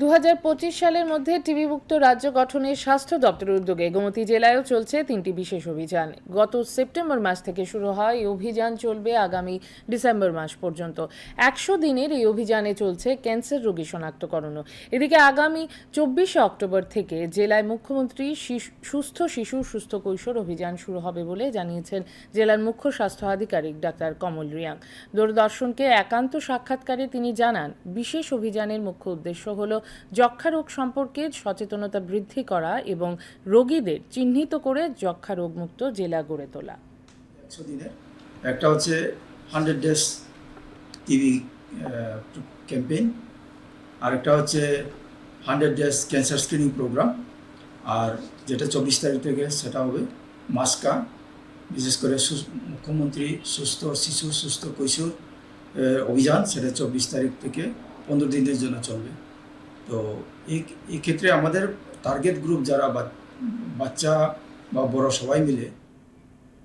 দু হাজার পঁচিশ সালের মধ্যে টিবি মুক্ত রাজ্য গঠনের স্বাস্থ্য দপ্তরের উদ্যোগে গোমতী জেলায়ও চলছে তিনটি বিশেষ অভিযান। গত সেপ্টেম্বর মাস থেকে শুরু হয়, এই অভিযান চলবে আগামী ডিসেম্বর মাস পর্যন্ত। একশো দিনের এই অভিযানে চলছে ক্যান্সার রোগী শনাক্তকরণও। এদিকে আগামী চব্বিশে অক্টোবর থেকে জেলায় মুখ্যমন্ত্রী সুস্থ শিশু, সুস্থ কৈশোর অভিযান শুরু হবে বলে জানিয়েছেন জেলার মুখ্য স্বাস্থ্য আধিকারিক ডাক্তার কমল রিয়াং। দূরদর্শনকে একান্ত সাক্ষাৎকারে তিনি জানান, বিশেষ অভিযানের মুখ্য উদ্দেশ্য হল যক্ষা রোগ সম্পর্কে সচেতনতা বৃদ্ধি করা এবং রোগীদের চিহ্নিত করে যক্ষা রোগমুক্ত জেলা গড়ে তোলা। একটা হচ্ছে হান্ড্রেড ডেজ টিভি ক্যাম্পেইন। আরেকটা হচ্ছে hundred days cancer screening program. আর যেটা চব্বিশ তারিখ থেকে সেটা হবে মাস্কা, বিশেষ করে মুখ্যমন্ত্রী সুস্থ শিশু, সুস্থ কৈশোর অভিযান সেটা চব্বিশ তারিখ থেকে পনেরো দিনের জন্য চলবে। তো এই আমাদের টার্গেট গ্রুপ যারা বাচ্চা বা বড় সবাই মিলে